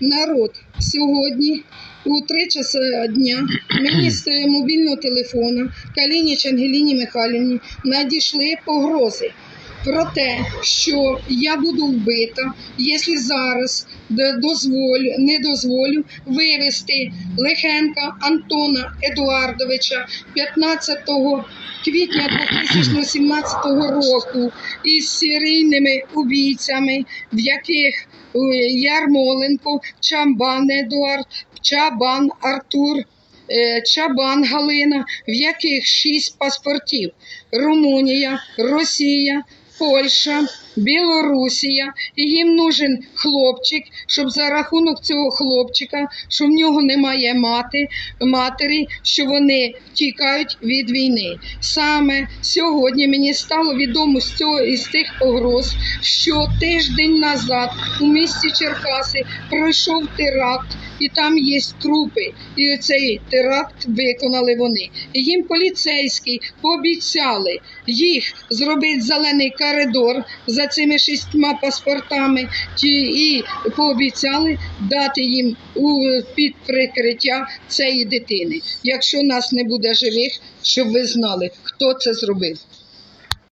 Народ, сьогодні у три часа дня мені з мобільного телефона Калініч Ангеліні Михайлівні надійшли погрози про те, що я буду вбита, якщо зараз дозволю, не дозволю вивезти Лехенка Антона Едуардовича 15 квітня 2017 року із серійними убійцями, в яких е, Ярмоленко, Чамбан Едуард, Чабан Артур, е, Чабан Галина, в яких шість паспортів: Румунія, Росія, Польща, Білорусія, і їм нужен хлопчик, щоб за рахунок цього хлопчика, що в нього немає мати, матері, що вони тікають від війни. Саме сьогодні мені стало відомо з цього із тих погроз, що тиждень назад у місті Черкаси пройшов теракт, і там є трупи. І цей теракт виконали вони. І їм поліцейські пообіцяли їх зробити зелений коридор за цими шістьма паспортами, ті- і пообіцяли дати їм у під прикриття цієї дитини. Якщо нас не буде живих, щоб ви знали, хто це зробив.